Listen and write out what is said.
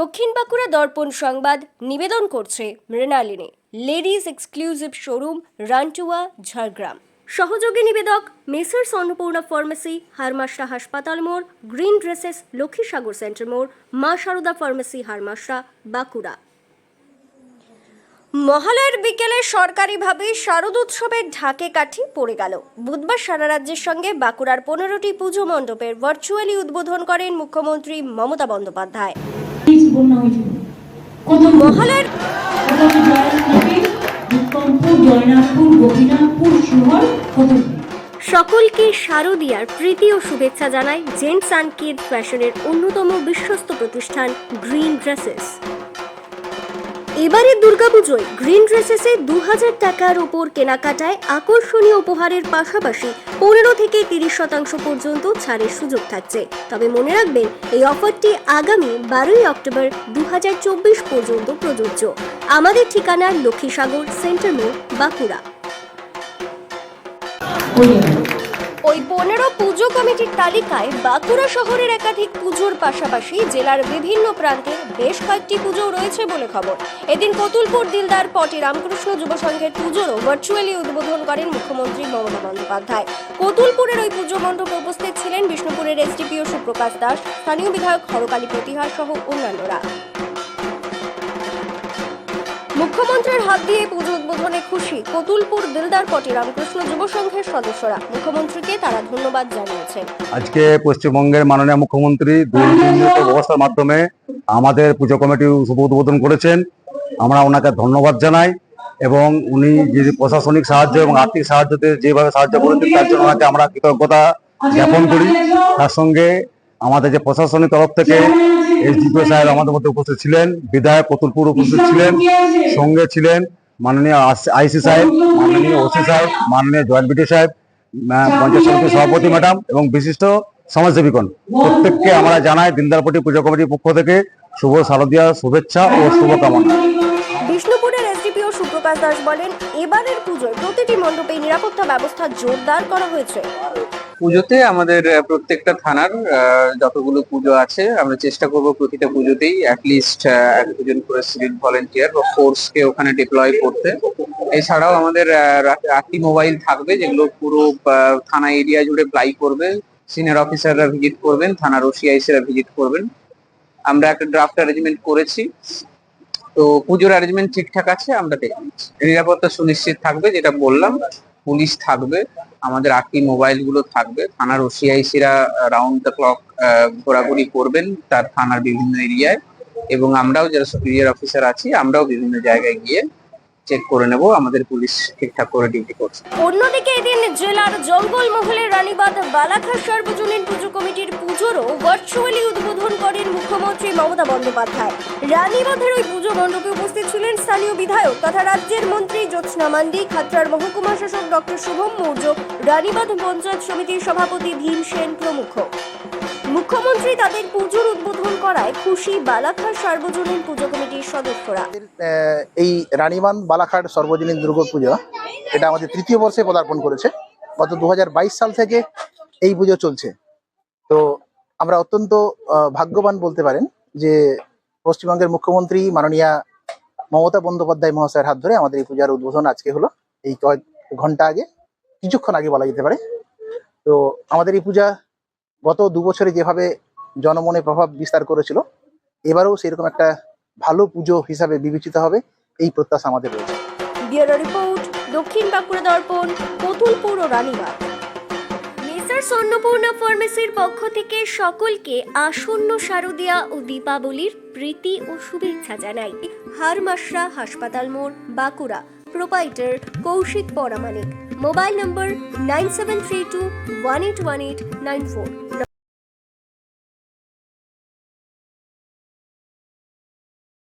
দক্ষিণ বাঁকুড়া দর্পণ সংবাদ নিবেদন করছে Mrinalini ladies exclusive showroom Rantua Jhargram সহযোগী নিবেদক মেসার্স অন্নপূর্ণা ফার্মেসি হারমাস্টা হাসপাতাল মোড় গ্রিন ড্রেসেস লক্ষ্মীসাগর সেন্টার মোড় মা সারদা ফার্মেসি হারমাস্টা বাঁকুড়া মহালয়ের বিকেলে সরকারিভাবে শারদ উৎসবের ঢাকে কাঠি পড়ে গেল বুধবার সারা রাজ্যের সঙ্গে বাঁকুড়ার পনেরোটি পুজো মণ্ডপের ভার্চুয়ালি উদ্বোধন করেন মুখ্যমন্ত্রী মমতা বন্দ্যোপাধ্যায় সকলকে শারদিয়ার প্রীতি ও শুভেচ্ছা জানায় জেন্টস অ্যান্ড কিড ফ্যাশনের অন্যতম বিশ্বস্ত প্রতিষ্ঠান গ্রিন ড্রেসেস এবারে দুর্গাপুজোয় গ্রিন ড্রেসেসে দু হাজার টাকার ওপর কেনাকাটায় আকর্ষণীয় উপহারের পাশাপাশি পনেরো থেকে তিরিশ শতাংশ পর্যন্ত ছাড়ের সুযোগ থাকছে তবে মনে রাখবেন এই অফারটি আগামী বারোই অক্টোবর দু পর্যন্ত প্রযোজ্য আমাদের ঠিকানা লক্ষ্মীসাগর সেন্টার মোড় বাঁকুড়া ওই পনেরো পুজো কমিটির তালিকায় বাঁকুড়া শহরের একাধিক পুজোর পাশাপাশি জেলার বিভিন্ন প্রান্তে বেশ কয়েকটি পুজো রয়েছে বলে খবর এদিন কতুলপুর দিলদার পটে রামকৃষ্ণ যুব সংঘের পুজোরও ভার্চুয়ালি উদ্বোধন করেন মুখ্যমন্ত্রী মমতা বন্দ্যোপাধ্যায় কতুলপুরের ওই পুজো মণ্ডপে উপস্থিত ছিলেন বিষ্ণুপুরের এসডিপিও সুপ্রকাশ দাস স্থানীয় বিধায়ক হরকালী প্রতিহার সহ অন্যান্যরা মুখ্যমন্ত্রীর হাত দিয়ে পুজো উদ্বোধনে খুশি কতুলপুর দিলদার পটি রামকৃষ্ণ যুব সংঘের সদস্যরা মুখ্যমন্ত্রীকে তারা ধন্যবাদ জানিয়েছে আজকে পশ্চিমবঙ্গের মাননীয় মুখ্যমন্ত্রী দুর্নীতি ব্যবস্থার মাধ্যমে আমাদের পুজো কমিটি শুভ উদ্বোধন করেছেন আমরা ওনাকে ধন্যবাদ জানাই এবং উনি যে প্রশাসনিক সাহায্য এবং আর্থিক দিয়ে যেভাবে সাহায্য করেছেন তার জন্য ওনাকে আমরা কৃতজ্ঞতা জ্ঞাপন করি তার সঙ্গে আমাদের যে প্রশাসনিক তরফ থেকে এসডিপিও সাহেব আমাদের মধ্যে উপস্থিত ছিলেন বিধায়ক কতুলপুর উপস্থিত ছিলেন সঙ্গে ছিলেন মাননীয় আইসি সাহেব মাননীয় ওসি সাহেব মাননীয় জয়েন্ট বিটি সাহেব পঞ্চায়েত সমিতির সভাপতি ম্যাডাম এবং বিশিষ্ট সমাজসেবীগণ প্রত্যেককে আমরা জানাই দিনদারপটি পুজো কমিটির পক্ষ থেকে শুভ শারদীয় শুভেচ্ছা ও শুভকামনা বিষ্ণুপুরের এসডিপিও সুপ্রকাশ দাস বলেন এবারের পুজোয় প্রতিটি মণ্ডপে নিরাপত্তা ব্যবস্থা জোরদার করা হয়েছে পুজোতে আমাদের প্রত্যেকটা থানার যতগুলো পুজো আছে আমরা চেষ্টা করব প্রতিটা পুজোতেই অ্যাটলিস্ট এক দুজন করে সিভিল ভলেন্টিয়ার বা ফোর্সকে ওখানে ডিপ্লয় করতে এছাড়াও আমাদের রাত্রি মোবাইল থাকবে যেগুলো পুরো থানা এরিয়া জুড়ে প্লাই করবে সিনিয়র অফিসাররা ভিজিট করবেন থানার ওসিআইসিরা ভিজিট করবেন আমরা একটা ড্রাফট অ্যারেঞ্জমেন্ট করেছি তো পুজোর অ্যারেঞ্জমেন্ট ঠিকঠাক আছে আমরা দেখে নিচ্ছি নিরাপত্তা সুনিশ্চিত থাকবে যেটা বললাম পুলিশ থাকবে আমাদের আটটি মোবাইল গুলো থাকবে থানার ওসিআইসিরা রাউন্ড দ্য ক্লক ঘোরাঘুরি করবেন তার থানার বিভিন্ন এরিয়ায় এবং আমরাও যারা সুপিরিয়ার অফিসার আছি আমরাও বিভিন্ন জায়গায় গিয়ে চেক করে নেব আমাদের পুলিশ ঠিকঠাক করে ডিউটি করছে অন্যদিকে এদিন জেলার জঙ্গলমহলে রানীবাদ বালাখা সর্বজনীন পুজো কমিটির পুজোরও ভার্চুয়ালি উদ্বোধন করেন মুখ্যমন্ত্রী মমতা বন্দ্যোপাধ্যায় রানীবাদের ওই পুজো মণ্ডপে উপস্থিত ছিলেন স্থানীয় বিধায়ক তথা রাজ্যের মন্ত্রী জ্যোৎস্না মান্ডি খাতড়ার মহকুমা শাসক ডক্টর শুভম মৌর্য রানীবাদ পঞ্চায়েত সমিতির সভাপতি ভীম সেন প্রমুখ মুখ্যমন্ত্রী তাদের পুজোর উদ্বোধন করায় খুশি বালাখার সার্বজনীন পুজো কমিটির সদস্যরা এই রানীমান বালাখার সর্বজনীন দুর্গাপুজো এটা আমাদের তৃতীয় বর্ষে পদার্পণ করেছে গত দু সাল থেকে এই পুজো চলছে তো আমরা অত্যন্ত ভাগ্যবান বলতে পারেন যে পশ্চিমবঙ্গের মুখ্যমন্ত্রী মাননীয়া মমতা বন্দ্যোপাধ্যায় মহাশয়ের হাত ধরে আমাদের এই পূজার উদ্বোধন আজকে হলো এই কয়েক ঘন্টা আগে কিছুক্ষণ আগে বলা যেতে পারে তো আমাদের এই পূজা গত দু বছরে যেভাবে জনমনে প্রভাব বিস্তার করেছিল এবারেও সেরকম একটা ভালো পুজো হিসাবে বিবেচিত হবে এই প্রত্যাশা আমাদের রয়েছে ব্যুরো রিপোর্ট দক্ষিণ বাঁকুড়া দর্পণ কতুলপুর ও রানীঘাট মেসার্স অন্নপূর্ণা ফার্মেসির পক্ষ থেকে সকলকে আসন্ন শারদিয়া ও দীপাবলির প্রীতি ও শুভেচ্ছা জানাই হারমাসরা হাসপাতাল মোড় Bankura Proprietor Kaushik Poramanik. Mobile number 9732181894.